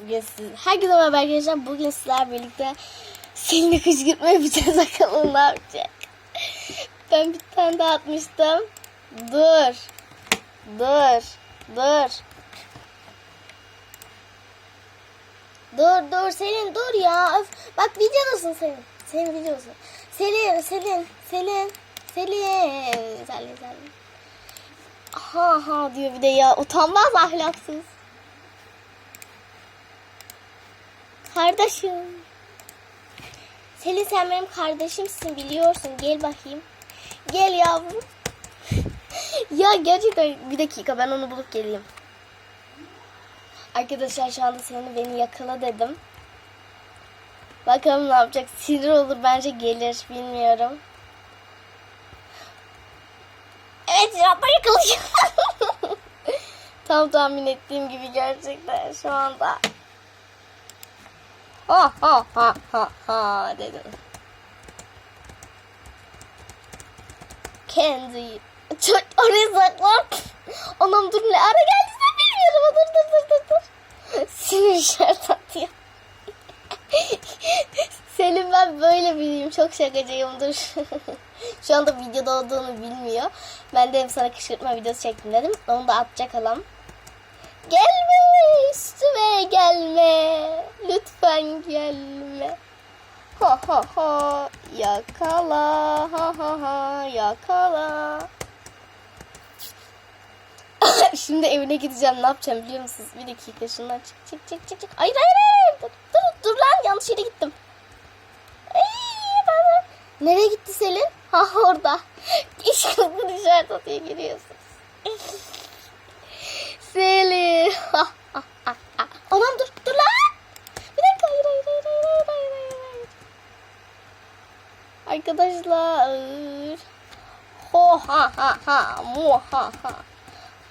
Bugün siz, herkese merhaba arkadaşlar. Bugün sizler birlikte seninle kışkırtma yapacağız. Bakalım ne yapacak. Ben bir tane daha atmıştım. Dur. Dur. Dur. Dur dur Selin dur ya. Öf. Bak videodasın Selin. Selin videosun. Selin Selin Selin Selin Selin Selin. Ha ha diyor bir de ya utanmaz ahlaksız. Kardeşim. Selin sen benim kardeşimsin biliyorsun. Gel bakayım. Gel yavrum. ya gerçekten bir dakika ben onu bulup geleyim. Arkadaşlar şu anda Selin beni yakala dedim. Bakalım ne yapacak. Sinir olur bence gelir. Bilmiyorum. Evet anda yakalayacağım. Tam tahmin ettiğim gibi gerçekten şu anda. Ha ha ha ha ha dedim. Kendi çok oraya saklan. Anam dur ne ara geldi sen bilmiyorum. Dur dur dur dur dur. Sinir işaret atıyor. Selim ben böyle biriyim. Çok şakacıyımdır. Şu anda videoda olduğunu bilmiyor. Ben de hem sana kışkırtma videosu çektim dedim. Onu da atacak alam. Gelme üstüme gelme. Lütfen gelme. Ha ha ha yakala ha ha ha yakala. Şimdi evine gideceğim ne yapacağım biliyor musunuz? Bir dakika şundan çık çık çık çık çık. Hayır hayır hayır. Dur, dur, dur lan yanlış yere gittim. Nereye gitti Selin? Ha orada. İş kızını işaret atıyor giriyorsunuz. Selin. Ha, ha, ha, ha. Anam dur dur lan. Bir dakika hayır hayır hayır hayır hayır hayır. hayır. Arkadaşlar. Ho ha ha ha mu ha ha.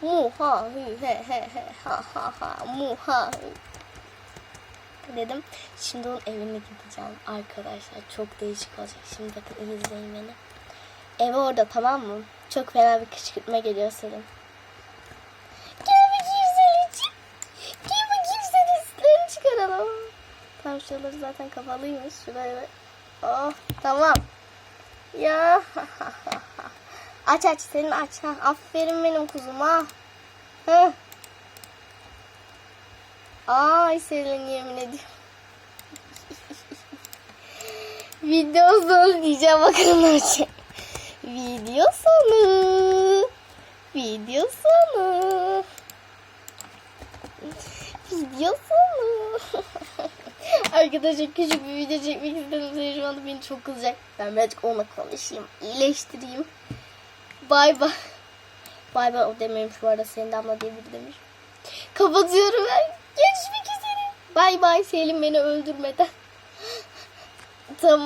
Mu ha hü he he he ha ha ha mu ha. Dedim. Şimdi onun evine gideceğim arkadaşlar. Çok değişik olacak. Şimdi bakın iyi izleyin beni. Ev orada tamam mı? Çok fena bir kışkırtma geliyor Selim. Gel bakayım Selin'ciğim. Gel bakayım senin çıkaralım. Tam şuraları zaten kapalıymış. Şuraya. Oh tamam. Ya. aç aç senin aç. Aferin benim kuzuma. Hı. Ay Selin yemin ediyorum. Video sonu diyeceğim bakın olacak. Video sonu. Video sonu. Video sonu. Arkadaşlar küçük bir video çekmek istedim. Şu anda beni çok kızacak. Ben birazcık onunla konuşayım. iyileştireyim. Bay bay. Bay bay o dememiş bu arada senin damla diye biri demiş. Kapatıyorum ben. Görüşmek üzere. Bay bay Selim beni öldürmeden. tamam.